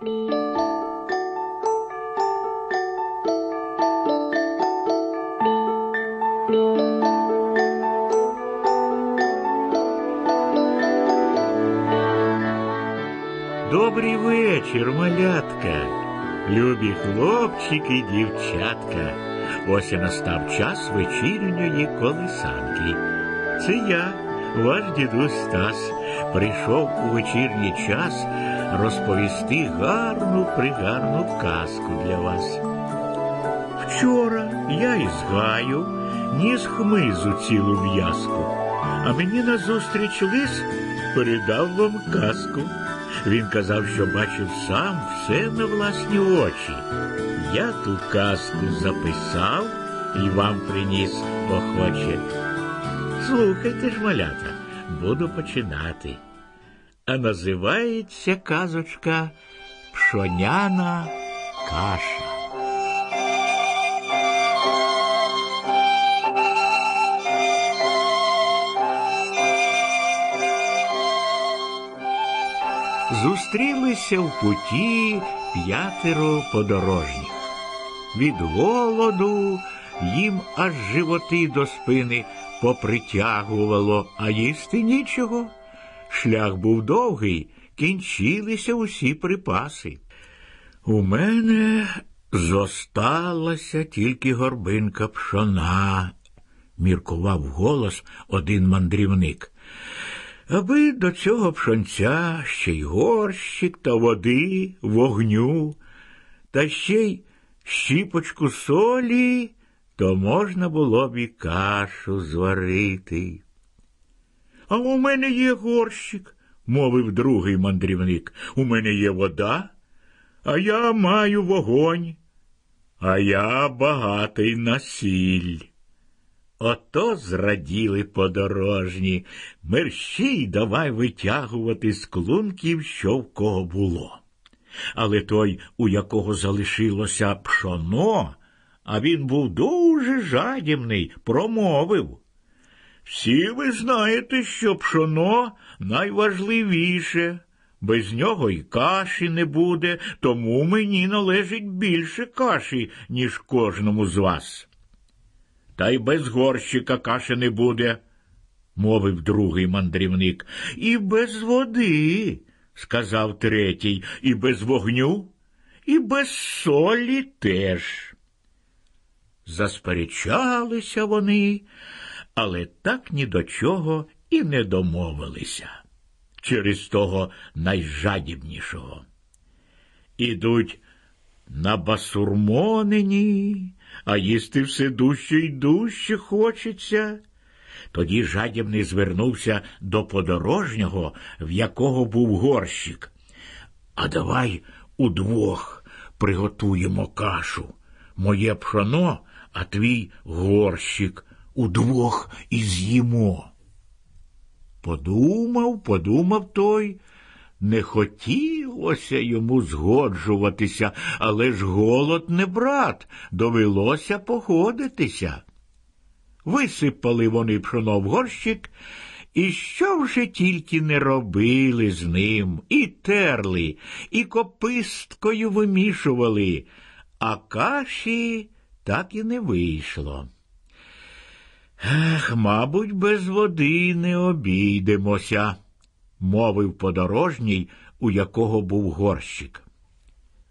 Добрий вечір, малятка, любі хлопчики дівчатка. Ось і настав час вечірньої колисанки. Це я, ваш дідусь Стас, прийшов у вечірній час розповісти гарну пригарну казку для вас. Вчора я із гаю ніс хмизу цілу в'язку, а мені назустріч лис передав вам казку. Він казав, що бачив сам все на власні очі. Я ту казку записав і вам приніс охоче. Слухайте ж, малята, буду починати. А називається казочка Пшоняна каша. Зустрілися в путі п'ятеро подорожніх. Від голоду їм аж животи до спини попритягувало, а їсти нічого. Шлях був довгий, кінчилися усі припаси. У мене зосталася тільки горбинка пшона, міркував голос один мандрівник. Аби до цього пшонця ще й горщик та води, вогню, та ще й щіпочку солі, то можна було б і кашу зварити. А у мене є горщик, мовив другий мандрівник. У мене є вода, а я маю вогонь, а я багатий на сіль. Ото зраділи подорожні, мерщій давай витягувати з клунків, що в кого було. Але той, у якого залишилося пшоно, а він був дуже жадібний, промовив. Всі ви знаєте, що пшоно найважливіше. Без нього й каші не буде, тому мені належить більше каші, ніж кожному з вас. Та й без горщика каші не буде, мовив другий мандрівник. І без води, сказав третій, і без вогню, і без солі теж. Засперечалися вони, але так ні до чого і не домовилися через того найжадібнішого. Ідуть на басурмонині, а їсти все дужче й дужче хочеться. Тоді жадібний звернувся до подорожнього, в якого був горщик. А давай удвох приготуємо кашу. Моє пшоно, а твій горщик удвох і з'їмо. Подумав, подумав той. Не хотілося йому згоджуватися, але ж голод не брат, довелося погодитися. Висипали вони пшоно в горщик, і що вже тільки не робили з ним, і терли, і кописткою вимішували, а каші так і не вийшло. Ех, мабуть, без води не обійдемося, мовив подорожній, у якого був горщик.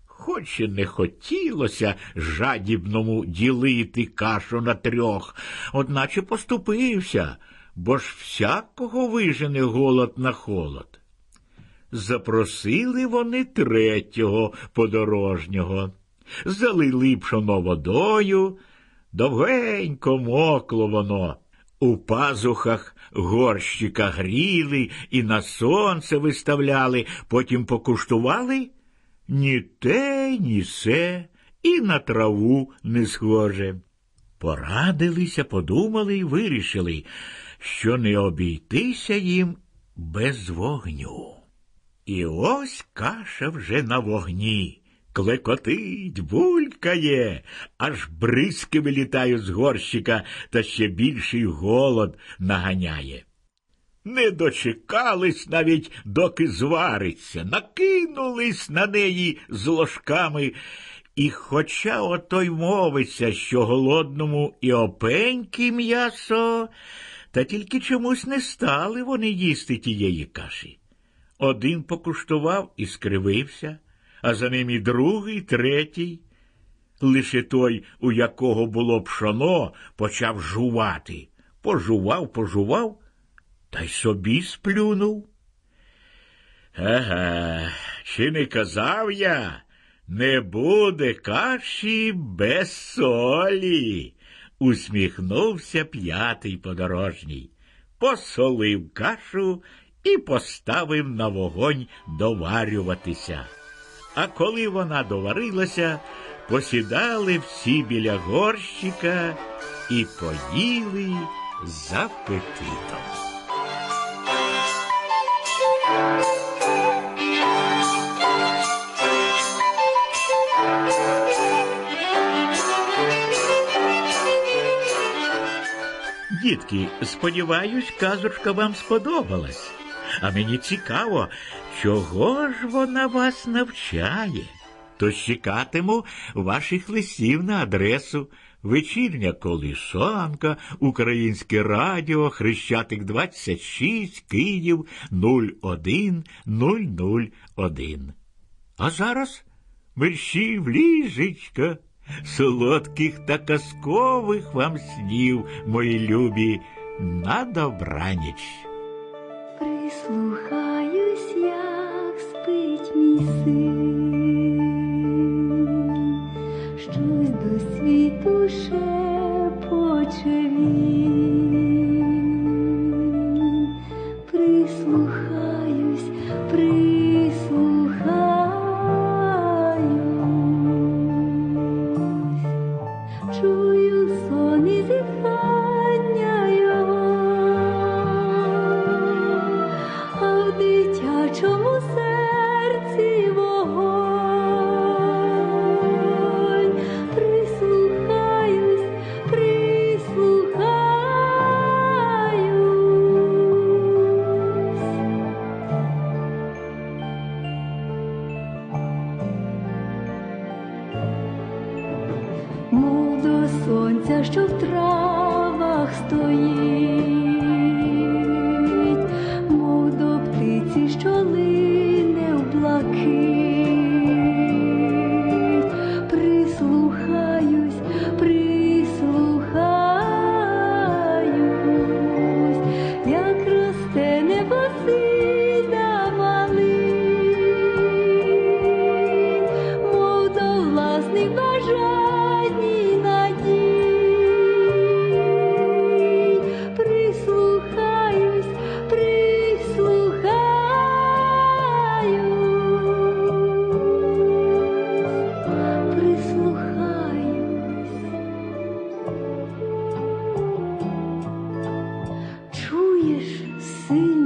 Хоч і не хотілося жадібному ділити кашу на трьох, одначе поступився, бо ж всякого вижене голод на холод. Запросили вони третього подорожнього, залили пшоно водою, довгенько мокло воно. У пазухах горщика гріли і на сонце виставляли, потім покуштували ні те, ні се, і на траву не схоже. Порадилися, подумали і вирішили, що не обійтися їм без вогню. І ось каша вже на вогні. Клекотить, булькає, аж бризки вилітають з горщика, та ще більший голод наганяє. не дочекались навіть, доки звариться, накинулись на неї з ложками. І хоча отой мовиться, що голодному і опеньки м'ясо, та тільки чомусь не стали вони їсти тієї каші. Один покуштував і скривився, а за ним і другий, третій. Лише той, у якого було пшоно, почав жувати. Пожував, пожував, та й собі сплюнув. Ага, чи не казав я, не буде каші без солі, усміхнувся п'ятий подорожній, посолив кашу і поставив на вогонь доварюватися. А коли вона доварилася, посідали всі біля горщика і поїли з апетитом. Дітки, сподіваюсь, казочка вам сподобалась. А мені цікаво, чого ж вона вас навчає. Тож чекатиму ваших листів на адресу Вечірня колисанка, Українське радіо, Хрещатик 26, Київ 01001. А зараз мерщів ліжечка, солодких та казкових вам снів, мої любі, на добраніч. Прислухаюсь, як see. Що в травах стоїть, see.